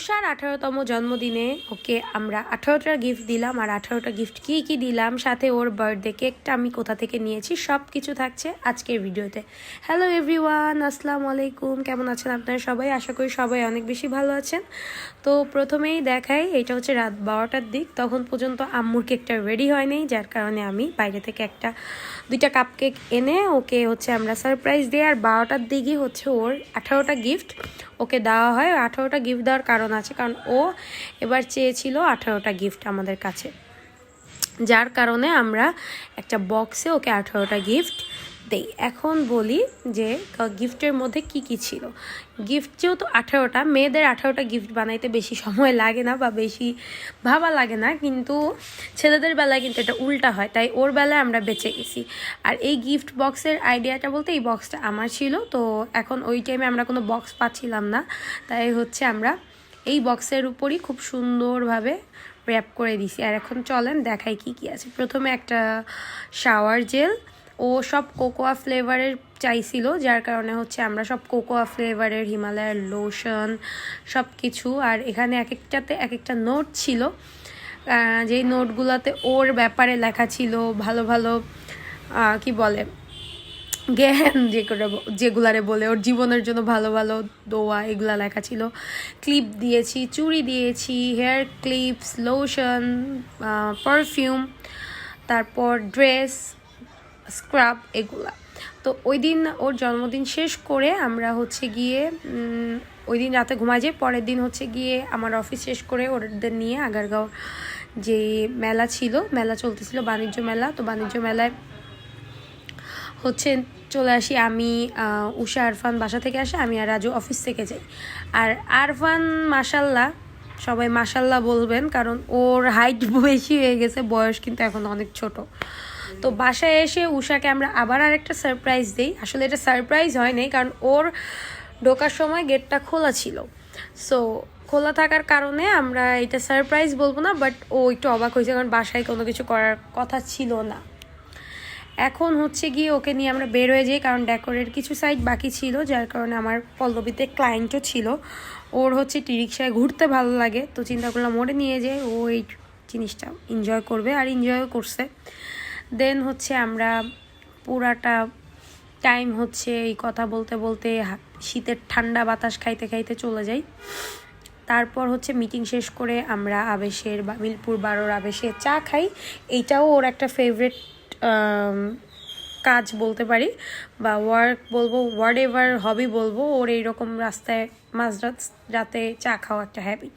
উষার আঠারোতম জন্মদিনে ওকে আমরা আঠারোটা গিফট দিলাম। আর আঠারোটা গিফট কি কি দিলাম? সাথে ওর বার্থডে কেকটা আমি কোথা থেকে নিয়েছি? সব কিছু থাকছে আজকের ভিডিওতে। হ্যালো এভরিওয়ান আসসালামু আলাইকুম। কেমন আছেন আপনারা সবাই? আশা করি সবাই অনেক বেশি ভালো আছেন। তো প্রথমেই দেখাই, এটা হচ্ছে রাত বারোটার দিক। তখন পর্যন্ত আম্মুর কেকটা রেডি হয়নি, যার কারণে আমি বাইরে থেকে একটা, দুইটা কাপ কেক এনে ওকে হচ্ছে আমরা সারপ্রাইজ দিই। আর বারোটার দিকই হচ্ছে ওর আঠারোটা গিফট ওকে দেওয়া হয়। আঠারোটা গিফট দেওয়ার কারণ আছে, কারণ ও এবার চেয়েছিল আঠারোটা গিফট আমাদের কাছে। যার কারণে আমরা একটা বক্সে ওকে আঠারোটা গিফট দেই এখন বলি যে গিফটের মধ্যে কি কি ছিল? গিফট যেহেতু আঠারোটা, মেয়েদের আঠারোটা গিফট বানাইতে বেশি সময় লাগে না বা বেশি ভাবা লাগে না, কিন্তু ছেলেদের বেলায় কিন্তু এটা উল্টা হয়, তাই ওর বেলায় আমরা বেঁচে গেছি। আর এই গিফট বক্সের আইডিয়াটা বলতে এই বক্সটা আমার ছিল, তো এখন ওই টাইমে আমরা কোনো বক্স পাচ্ছিলাম না, তাই হচ্ছে আমরা এই বক্সের উপরই খুব সুন্দরভাবে র্যাপ করে দিছি। আর এখন চলেন দেখাই কি কি আছে। প্রথমে একটা শাওয়ার জেল ও সব কোকোয়া ফ্লেভারের চাইছিল, যার কারণে হচ্ছে আমরা সব কোকোয়া ফ্লেভারের, হিমালয়ের লোশন সব কিছু আর এখানে এক একটাতে এক একটা নোট ছিল। যেই নোটগুলোতে ওর ব্যাপারে লেখা ছিল, ভালো ভালো কি বলে, জ্ঞান যেগুলো, যেগুলারে বলে, ওর জীবনের জন্য ভালো ভালো দোয়া এগুলা লেখা ছিল। ক্লিপ দিয়েছি, চুড়ি দিয়েছি, হেয়ার ক্লিপস, লোশন পারফিউম তারপর ড্রেস স্ক্রাব এগুলা। তো ওই দিন ওর জন্মদিন শেষ করে আমরা হচ্ছে গিয়ে ওই দিন রাতে ঘুমাই যাই পরের দিন হচ্ছে গিয়ে আমার অফিস শেষ করে ওদের নিয়ে আগারগাঁও যে মেলা ছিল, মেলা চলতেছিল, বাণিজ্য মেলা। তো বাণিজ্য মেলায় হচ্ছে চলে আসি আমি উষা, আরফান বাসা থেকে আসে, আমি আর রাজু অফিস থেকে যাই। আর আরফান মাসাল্লাহ সবাই মাসাল্লাহ বলবেন, কারণ ওর হাইট বেশি হয়ে গেছে, বয়স কিন্তু এখন অনেক ছোট। তো বাসায় এসে উষাকে আমরা আবার আরেকটা সারপ্রাইজ দিই। আসলে এটা সারপ্রাইজ হয় নাই, কারণ ওর ঢোকার সময় গেটটা খোলা ছিল। সো খোলা থাকার কারণে আমরা এটা সারপ্রাইজ বলব না বাট ও একটু অবাক হয়েছে, কারণ বাসায় কোনো কিছু করার কথা ছিল না। এখন হচ্ছে গিয়ে ওকে নিয়ে আমরা বের হয়ে যাই, কারণ ডেকোরের কিছু সাইড বাকি ছিল, যার কারণে আমার পল্লবীতে ক্লায়েন্টও ছিল। ওর হচ্ছে টি রিক্সায় ঘুরতে ভালো লাগে, তো চিন্তা করলাম ওরে নিয়ে যাই, ও এই জিনিসটা এনজয় করবে আর এনজয়ও করছে। দেন হচ্ছে আমরা পুরাটা টাইম হচ্ছে এই কথা বলতে বলতে শীতের ঠান্ডা বাতাস খাইতে খাইতে চলে যাই। তারপর হচ্ছে মিটিং শেষ করে আমরা আবেশের বা মিলপুর বারোর আবেশে চা খাই। এইটাও ওর একটা ফেভারিট কাজ বলতে পারি বা ওয়ার্ক বলব ওয়ার্ড এভার হবি বলব, ওর এইরকম রাস্তায় মাঝরাত রাতে চা খাওয়া একটা হ্যাবিট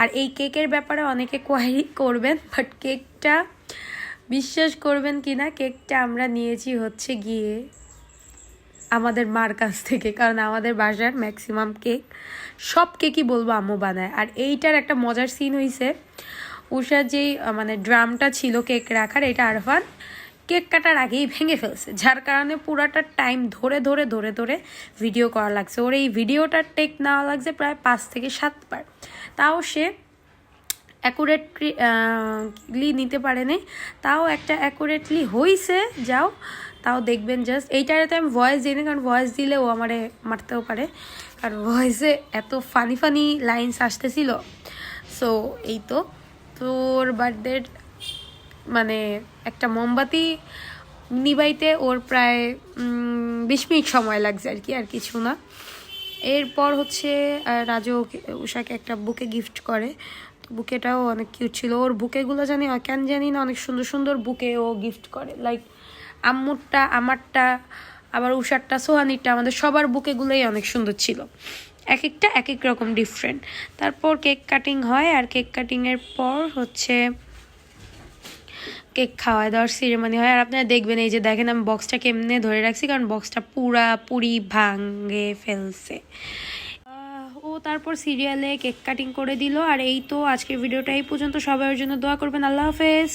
আর এই কেকের ব্যাপারে অনেকে কোয়ারি করবেন বাট কেকটা বিশ্বাস করবেন কি না, কেকটা আমরা নিয়েছি হচ্ছে গিয়ে আমাদের মার কাছ থেকে, কারণ আমাদের বাসার ম্যাক্সিমাম কেক সব কেকই বলব আম্মু বানায়। আর এইটার একটা মজার সিন হয়েছে উষার যেই মানে ড্রামটা ছিল কেক রাখার, এটা আরফান কেক কাটার আগেই ভেঙে ফেলছে, যার কারণে পুরাটা টাইম ধরে ধরে ধরে ধরে ভিডিও করা লাগছে। ওর এই ভিডিওটার টেক নেওয়া লাগছে প্রায় পাঁচ থেকে সাতবার। তাও সে অ্যাকুরেটলি নিতে পারেনি। তাও একটা অ্যাকুরেটলি হইছে, যাও। তাও দেখবেন জাস্ট এইটাতে আমি ভয়েস দিই না কারণ ভয়েস দিলে ও আমারে মারতেও পারে। কারণ ভয়েসে এত ফানি ফানি লাইন্স আসতেছিল। সো এই তো। তোর বার্থডের মানে একটা মোমবাতি নিবাইতে ওর প্রায় বিশ মিনিট সময় লাগছে আর কি, আর কিছু না। এরপর হচ্ছে রাজু উষাকে একটা বুকে গিফট করে। বুকেটাও অনেক কিউট ছিল। ওর বুকেগুলো জানি কেন জানি না, অনেক সুন্দর সুন্দর বুকে ও গিফট করে। লাইক আম্মুরটা, আমারটা, আবার উষারটা সোহানিরটা, আমাদের সবার বুকেগুলোই অনেক সুন্দর ছিল। এক একটা এক এক রকম ডিফারেন্ট তারপর কেক কাটিং হয়, আর কেক কাটিংয়ের পর হচ্ছে কেক খাওয়া দাওয়ার সিরেমনি হয়। আর আপনারা দেখবেন, এই যে দেখেন, আমি বক্সটা কেমনে ধরে রাখছি, কারণ বক্সটা পুরা পুরি ভাঙে ফেলছে। তারপর সিরিয়ালে কেক কাটিং করে দিল। আর এই তো আজকের ভিডিওটা এই পর্যন্ত। সবার জন্য দোয়া করবেন। আল্লাহ হাফেজ।